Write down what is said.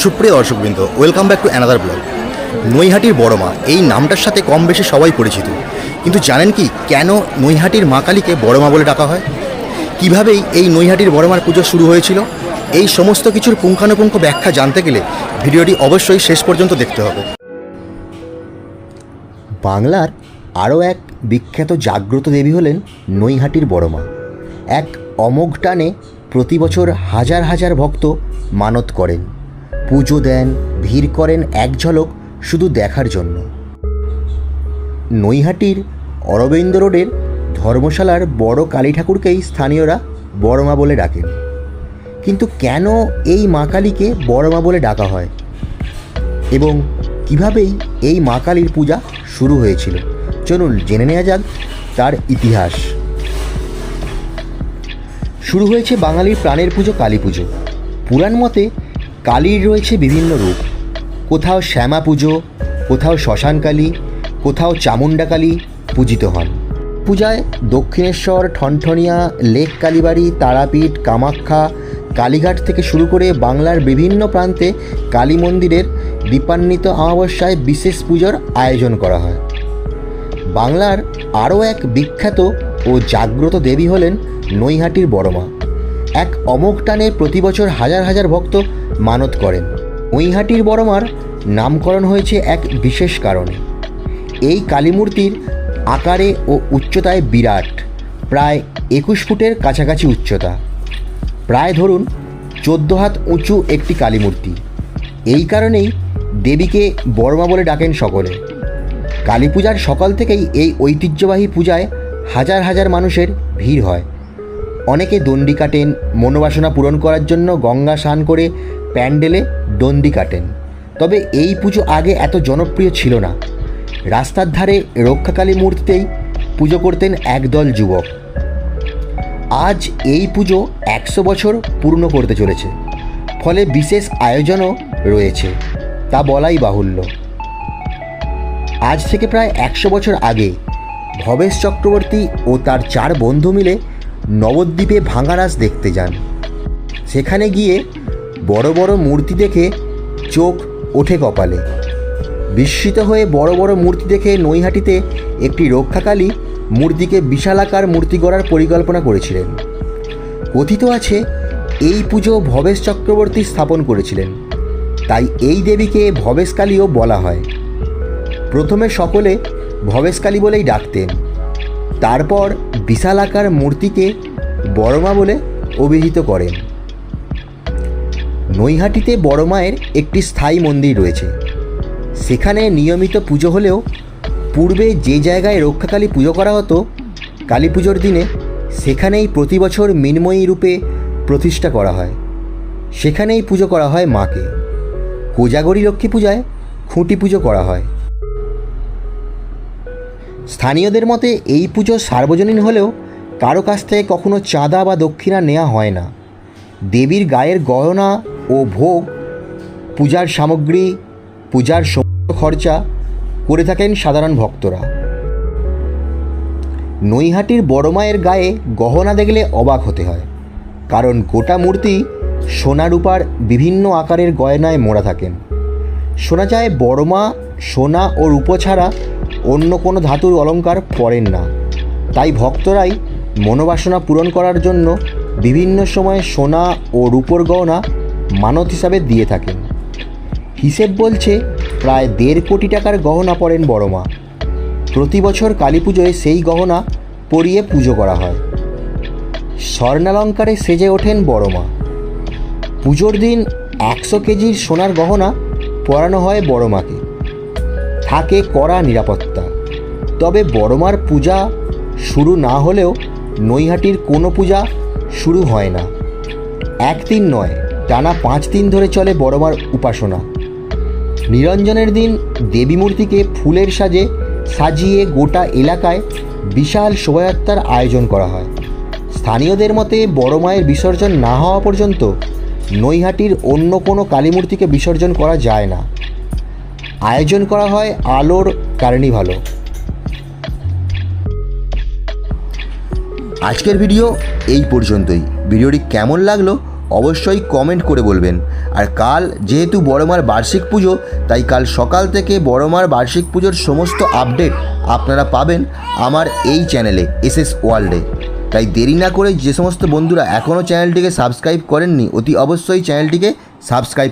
সুপ্রিয় দর্শকবৃন্দ welcome back to another blog নৈহাটির বড় মা, এই নামটার সাথে কম বেশি সবাই পরিচিত। কিন্তু জানেন কি, কেন নৈহাটির মা কালীকে বড় মা বলে ডাকা হয়? কিভাবেই এই নৈহাটির বড় মার পুজো শুরু হয়েছিল? এই সমস্ত কিছুর পুঙ্খানুপুঙ্খ ব্যাখ্যা জানতে গেলে ভিডিওটি অবশ্যই শেষ পর্যন্ত দেখতে হবে। বাংলার আরও এক বিখ্যাত জাগ্রত দেবী হলেন নৈহাটির বড়মা এক অমোঘ টানে প্রতি বছর হাজার হাজার ভক্ত মানত করেন। পুজো দেন, ভিড় করেন এক ঝলক শুধু দেখার জন্য। নৈহাটির অরবিন্দ রোডের ধর্মশালার বড় কালী ঠাকুরকেই স্থানীয়রা বড়মা বলে ডাকেন। কিন্তু কেন এই মা কালীকে বড়মা বলে ডাকা হয়? এবং কিভাবেই এই মা কালীর পূজা শুরু হয়েছিল? চলুন জেনে নেওয়া যাক তার ইতিহাস। শুরু হয়েছে বাঙালির প্রাণের পুজো, কালী পুজো। পুরাণ মতে কালীর রয়েছে বিভিন্ন রূপ। কোথাও শ্যামা পুজো, কোথাও শ্মশান কালী, কোথাও চামুণ্ডা কালী পূজিত হন। পূজায় দক্ষিণেশ্বর, ঠনঠনিয়া, লেক কালীবাড়ি, তারাপীঠ, কামাখ্যা, কালীঘাট থেকে শুরু করে বাংলার বিভিন্ন প্রান্তে কালী মন্দিরের দীপান্বিত অমাবস্যায় বিশেষ পুজোর আয়োজন করা হয়। বাংলার আরও এক বিখ্যাত ও জাগ্রত দেবী হলেন নৈহাটির বড়মা। এক অমোঘ টানে প্রতি বছর হাজার হাজার ভক্ত মানত করেন। নৈহাটির বড়মার নামকরণ হয়েছে এক বিশেষ কারণে। এই কালীমূর্তির আকারে ও উচ্চতায় বিরাট, প্রায় একুশ ফুটের কাছাকাছি উচ্চতা। প্রায় ধরুন চোদ্দ হাত উঁচু একটি কালীমূর্তি। এই কারণেই দেবীকে বর্মা বলে ডাকেন সকলে। কালী পূজার সকাল থেকেই এই ঐতিহ্যবাহী পূজায় হাজার হাজার মানুষের ভিড় হয়। অনেকে দণ্ডি কাটেন, মনোবাসনা পূরণ করার জন্য গঙ্গা স্নান করে প্যান্ডেলে দণ্ডি কাটেন। তবে এই পুজো আগে এত জনপ্রিয় ছিল না। রাস্তার ধারে রক্ষাকালী মূর্তিতেই পুজো করতেন একদল যুবক। আজ এই পুজো একশো বছর পূর্ণ করতে চলেছে। ফলে বিশেষ আয়োজনও রয়েছে, তা বলাই বাহুল্য। আজ থেকে প্রায় একশো বছর আগে ভবেশ চক্রবর্তী ও তার চার বন্ধু মিলে নবদ্বীপে ভাঙারাস দেখতে যান। সেখানে গিয়ে বড় বড় মূর্তি দেখে চোখ ওঠে কপালে। বিস্মিত হয়ে বড় বড় মূর্তি দেখে নৈহাটিতে একটি রক্ষাকালী মূর্তিকে বিশালাকার মূর্তি গড়ার পরিকল্পনা করেছিলেন। কথিত আছে, এই পুজো ভবেশ চক্রবর্তী স্থাপন করেছিলেন। তাই এই দেবীকে ভবেশকালীও বলা হয়। প্রথমে সকলে ভবেশকালী বলেই ডাকতেন। তারপর বিশালাকার মূর্তিকে বড়মা বলে অভিহিত করেন। নৈহাটিতে বড় মায়ের একটি স্থায়ী মন্দির রয়েছে। সেখানে নিয়মিত পুজো হলেও পূর্বে যে জায়গায় রক্ষাকালী পুজো করা হতো, কালী পুজোর দিনে সেখানেই প্রতি বছর মিনময়ী রূপে প্রতিষ্ঠা করা হয়। সেখানেই পুজো করা হয় মাকে। কোজাগরী লক্ষ্মী পূজায় খুঁটি পুজো করা হয়। স্থানীয়দের মতে, এই পুজো সার্বজনীন হলেও কারও কাছ থেকে কখনো চাঁদা বা দক্ষিণা নেওয়া হয় না। দেবীর গায়ের গহনা ও ভোগ, পূজার সামগ্রী, পূজার সমস্ত খরচা করে থাকেন সাধারণ ভক্তরা। নৈহাটির বড় মায়ের গায়ে গহনা দেখলে অবাক হতে হয়, কারণ গোটা মূর্তি সোনা রূপার বিভিন্ন আকারের গয়নায় মোড়া থাকেন। শোনা যায় বড়মা সোনা ও রূপো ছাড়া অন্য কোনো ধাতুর অলংকার পরেন না। তাই ভক্তরাই মনোবাসনা পূরণ করার জন্য বিভিন্ন সময়ে সোনা ও রূপোর গহনা মানত হিসাবে দিয়ে থাকেন। হিসেব বলছে প্রায় দেড় কোটি টাকার গহনা পড়েন বড়মা প্রতি বছর কালী পুজোয় সেই গহনা পরিয়ে পুজো করা হয়। স্বর্ণালঙ্কারে সেজে ওঠেন বড়মা পুজোর দিন একশো কেজির সোনার গহনা পরানো হয় বড় মাকে। থাকে কড়া নিরাপত্তা। তবে বড়মার পূজা শুরু না হলেও নৈহাটির কোনো পূজা শুরু হয় না। একদিন নয়, টানা পাঁচ দিন ধরে চলে বড়মার উপাসনা। নিরঞ্জনের দিন দেবী মূর্তিকে ফুলের সাজে সাজিয়ে গোটা এলাকায় বিশাল শোভাযাত্রার আয়োজন করা হয়। স্থানীয়দের মতে বড় মায়ের বিসর্জন না হওয়া পর্যন্ত নৈহাটির অন্য কোনো কালীমূর্তিকে বিসর্জন করা যায় না। আয়োজন করা হয় আলোর কার্নিভালও। আজকের ভিডিও এই পর্যন্তই। ভিডিওটি কেমন লাগল অবশ্যই কমেন্ট করে বলবেন। আর কাল যেহেতু বড়মার বার্ষিক পুজো, তাই কাল সকাল থেকে বড়মার বার্ষিক পুজোর সমস্ত আপডেট আপনারা পাবেন আমার এই চ্যানেলে এস এস ওয়ার্ল্ডে। তাই দেরি না করে যে সমস্ত বন্ধুরা এখনও চ্যানেলটিকে সাবস্ক্রাইব করেননি, অতি অবশ্যই চ্যানেলটিকে সাবস্ক্রাইব